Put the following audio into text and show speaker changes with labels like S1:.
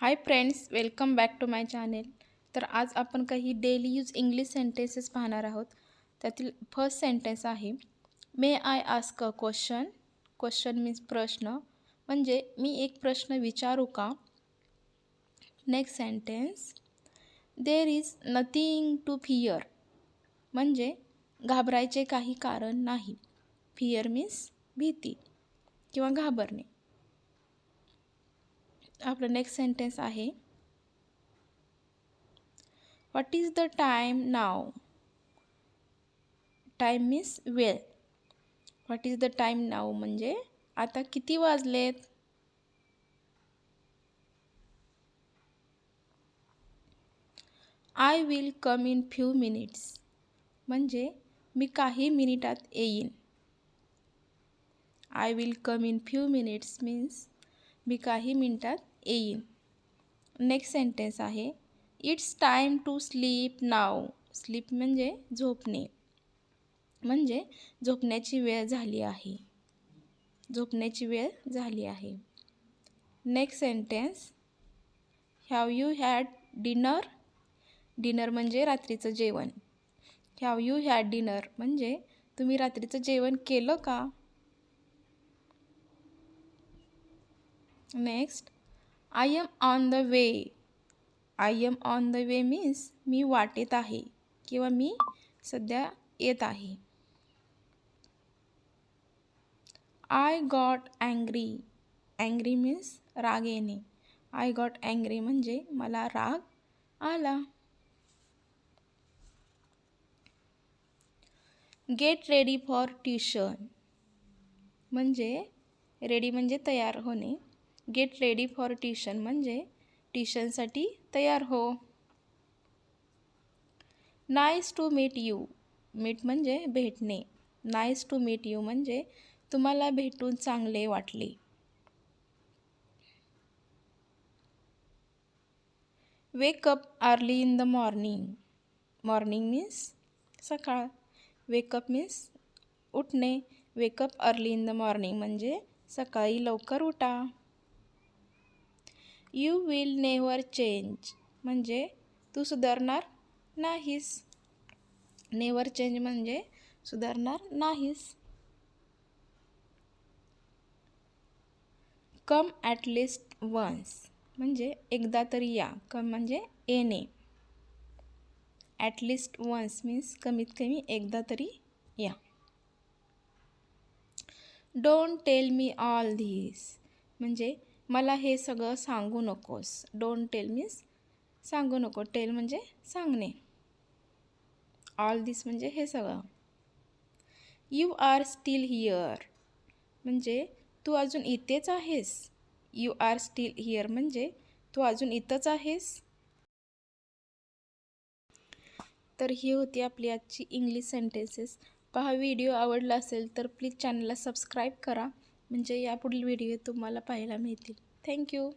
S1: Hi friends welcome back to my channel. तर आज आपण काही डेली यूज इंग्लिश सेंटेन्सेस पाहणार आहोत. त्यातील फर्स्ट सेंटेन्स आहे may I ask a question question means प्रश्न. म्हणजे मी एक प्रश्न विचारू का? Next sentence there is nothing to fear म्हणजे घाबरायचे काही कारण नाही. फिअर मीन्स भीती किंवा घाबरणे. आपलं नेक्स्ट सेंटेन्स आहे. What is the time now time means वेळ. What is the time now म्हणजे आता किती वाजलेत? I will come in few minutes म्हणजे मी काही मिनिटात येईन. I will come in few minutes means मी काही मिनटात येईन. नेक्स्ट सेंटेन्स आहे it's time to sleep now sleep म्हणजे झोपणे. म्हणजे झोपण्याची वेळ झाली आहे. झोपण्याची वेळ झाली आहे. Next sentence have you had dinner dinner म्हणजे रात्रीचं जेवण. हॅव यू हॅड डिनर म्हणजे तुम्ही रात्रीचं जेवण केलं का? Next I am on the way I am on the way means मी वाटेत आहे किंवा मी सध्या येत आहे. I got angry angry means राग येणे. आय गॉट अँग्री म्हणजे मला राग आला. गेट रेडी फॉर ट्युशन म्हणजे रेडी म्हणजे तयार होणे. गेट रेडी फॉर ट्युशन म्हणजे ट्युशनसाठी तयार हो. Nice to meet you. Meet म्हणजे भेटणे. नाईस टू मीट यू म्हणजे तुम्हाला भेटून चांगले वाटले. Wake up early in the morning. Morning means सकाळ. वेकअप मीन्स उठणे. Wake up early in the morning म्हणजे सकाळी लवकर उठा. यू विल नेवर चेंज म्हणजे तू सुधारणार नाहीस. नेवर चेंज म्हणजे सुधारणार नाहीस. कम ॲटलिस्ट वन्स म्हणजे एकदा तरी या. कम म्हणजे येणे. ॲटलिस्ट वन्स मीन्स कमीत कमी एकदा तरी या. Don't tell me all this म्हणजे मला हे सगळं सांगू नकोस. डोंट टेल मीन्स सांगू नको. टेल म्हणजे सांगणे. ऑल दिस म्हणजे हे सगळं. यू आर स्टील हिअर म्हणजे तू अजून इथेच आहेस. यू आर स्टील हिअर म्हणजे तू अजून इथंच आहेस. तर ही होती आपली आजची इंग्लिश सेंटेन्सेस पहा व्हिडिओ आवडला असेल तर प्लीज चॅनलला सबस्क्राईब करा. म्हणजे यापुढील व्हिडिओ तुम्हाला पाहायला मिळतील. थँक्यू